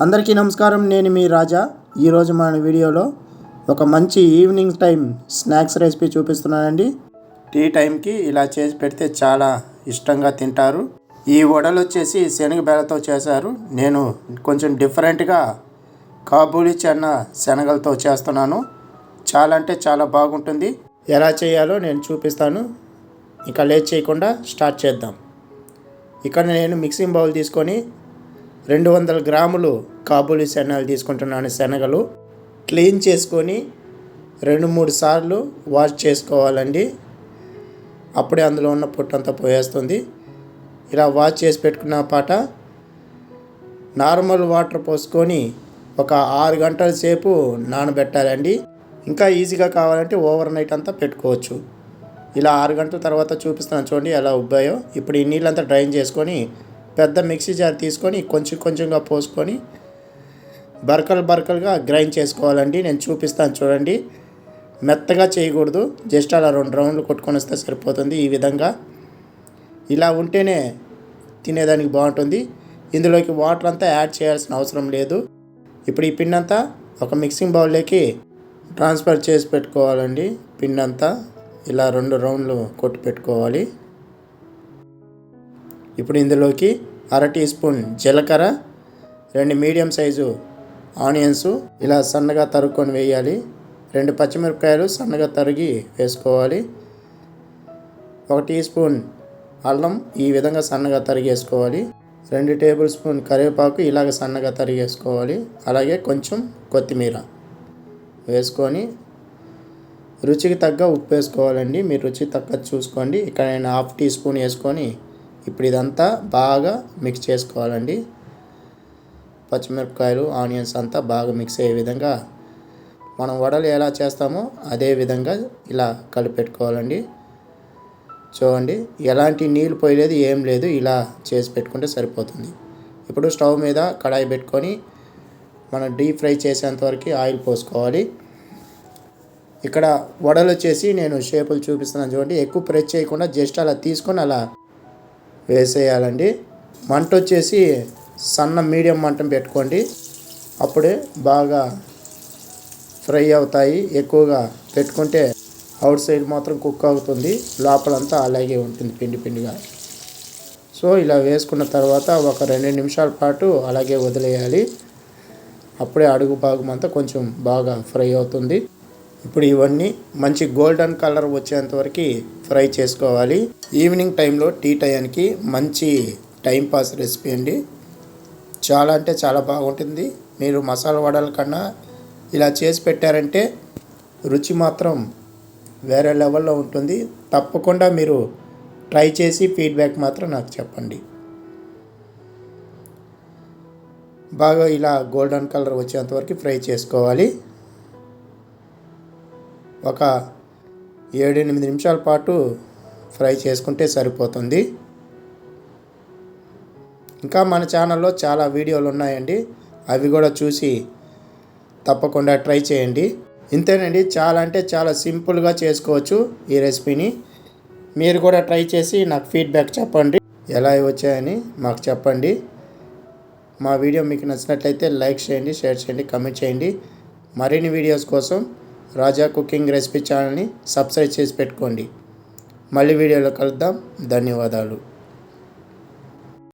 అందరికీ నమస్కారం. నేను మీ రాజా. ఈరోజు మన వీడియోలో ఒక మంచి ఈవినింగ్ టైం స్నాక్స్ రెసిపీ చూపిస్తున్నానండి. టీ టైంకి ఇలా చేసి పెడితే చాలా ఇష్టంగా తింటారు. ఈ వడలు వచ్చేసి శనగ చేశారు. నేను కొంచెం డిఫరెంట్గా కాబూలి చెన్న శనగలతో చేస్తున్నాను. చాలా అంటే చాలా బాగుంటుంది. ఎలా చేయాలో నేను చూపిస్తాను. ఇక లేట్ చేయకుండా స్టార్ట్ చేద్దాం. ఇక్కడ నేను మిక్సింగ్ బౌల్ తీసుకొని రెండు వందల గ్రాములు కాబూలి శనగలు తీసుకుంటున్నాను. శనగలు క్లీన్ చేసుకొని రెండు మూడు సార్లు వాష్ చేసుకోవాలండి. అప్పుడే అందులో ఉన్న పొట్టంతా పోయేస్తుంది. ఇలా వాష్ చేసి పెట్టుకున్న పాట నార్మల్ వాటర్ పోసుకొని ఒక ఆరు గంటల సేపు నానబెట్టాలండి. ఇంకా ఈజీగా కావాలంటే ఓవర్ నైట్ అంతా పెట్టుకోవచ్చు. ఇలా ఆరు గంటల తర్వాత చూపిస్తున్నాను చూడండి ఎలా ఉబ్బాయో. ఇప్పుడు ఈ నీళ్ళంతా డ్రైన్ చేసుకొని పెద్ద మిక్సీ జార్ తీసుకొని కొంచెం కొంచెంగా పోసుకొని బరకలు బరకలుగా గ్రైండ్ చేసుకోవాలండి. నేను చూపిస్తాను చూడండి. మెత్తగా చేయకూడదు. జస్ట్ అలా రెండు రౌండ్లు కొట్టుకొని వస్తే సరిపోతుంది ఈ విధంగా. ఇలా ఉంటేనే తినేదానికి బాగుంటుంది. ఇందులోకి వాటర్ అంతా యాడ్ చేయాల్సిన అవసరం లేదు. ఇప్పుడు ఈ పిండి అంతా ఒక మిక్సింగ్ బౌల్లోకి ట్రాన్స్ఫర్ చేసి పెట్టుకోవాలండి. పిండి అంతా ఇలా రెండు రౌండ్లు కొట్టి పెట్టుకోవాలి. ఇప్పుడు ఇందులోకి అర టీ స్పూన్ జీలకర్ర రెండు మీడియం సైజు ఆనియన్స్ ఇలా సన్నగా తరుక్కొని వేయాలి. రెండు పచ్చిమిరపకాయలు సన్నగా తరిగి వేసుకోవాలి. ఒక టీ స్పూన్ అల్లం ఈ విధంగా సన్నగా తరిగేసుకోవాలి రెండు టేబుల్ స్పూన్ కరివేపాకు ఇలాగ సన్నగా తరిగేసుకోవాలి అలాగే కొంచెం కొత్తిమీర వేసుకొని రుచికి తగ్గ ఉప్పు వేసుకోవాలండి. మీరు రుచి తగ్గ చూసుకోండి. ఇక్కడ నేను హాఫ్ టీ స్పూన్ వేసుకొని ఇప్పుడు ఇదంతా బాగా మిక్స్ చేసుకోవాలండి. పచ్చిమిరపకాయలు ఆనియన్స్ అంతా బాగా మిక్స్ అయ్యే విధంగా మనం వడలు ఎలా చేస్తామో అదే విధంగా ఇలా కలిపెట్టుకోవాలండి. చూడండి ఎలాంటి నీళ్ళు పోయలేదు ఏం లేదు ఇలా చేసి పెట్టుకుంటే సరిపోతుంది. ఇప్పుడు స్టవ్ మీద కడాయి పెట్టుకొని మనం డీప్ ఫ్రై చేసేంతవరకు ఆయిల్ పోసుకోవాలి. ఇక్కడ వడలు వచ్చేసి నేను షేపులు చూపిస్తున్నాను చూడండి ఎక్కువ ప్రెస్ చేయకుండా జస్ట్ అలా తీసుకొని అలా వేసేయాలండి. మంట వచ్చేసి సన్న మీడియం మంటం పెట్టుకోండి. అప్పుడే బాగా ఫ్రై అవుతాయి. ఎక్కువగా పెట్టుకుంటే అవుట్ సైడ్ మాత్రం కుక్ అవుతుంది. లోపలంతా అలాగే ఉంటుంది పిండి పిండిగా. సో ఇలా వేసుకున్న తర్వాత ఒక రెండు నిమిషాల పాటు అలాగే వదిలేయాలి. అప్పుడే అడుగు భాగం అంతా కొంచెం బాగా ఫ్రై అవుతుంది. ఇప్పుడు ఇవన్నీ మంచి గోల్డెన్ కలర్ వచ్చేంత వరకు ఫ్రై చేసుకోవాలి. ఈవినింగ్ టైంలో టీ టైంకి మంచి టైంపాస్ రెసిపీ అండి. చాలా అంటే చాలా బాగుంటుంది. మీరు మసాలా వడల కన్నా ఇలా చేసి పెట్టారంటే రుచి మాత్రం వేరే లెవెల్లో ఉంటుంది. తప్పకుండా మీరు ట్రై చేసి ఫీడ్బ్యాక్ మాత్రం నాకు చెప్పండి. బాగా ఇలా గోల్డెన్ కలర్ వచ్చేంత వరకు ఫ్రై చేసుకోవాలి. ఒక ఏడెనిమిది నిమిషాల పాటు ఫ్రై చేసుకుంటే సరిపోతుంది. ఇంకా మన ఛానల్లో చాలా వీడియోలు ఉన్నాయండి. అవి కూడా చూసి తప్పకుండా ట్రై చేయండి. ఇంతేనండి చాలా అంటే చాలా సింపుల్గా చేసుకోవచ్చు ఈ రెసిపీని. మీరు కూడా ట్రై చేసి నాకు ఫీడ్బ్యాక్ చెప్పండి. ఎలా వచ్చాయని మాకు చెప్పండి. మా వీడియో మీకు నచ్చినట్లయితే లైక్ చేయండి షేర్ చేయండి కమెంట్ చేయండి. మరిన్ని వీడియోస్ కోసం రాజా కుకింగ్ రెసిపీ ఛానల్ని సబ్స్క్రైబ్ చేసి పెట్టుకోండి. మళ్ళీ వీడియోలో కలుద్దాం. ధన్యవాదాలు.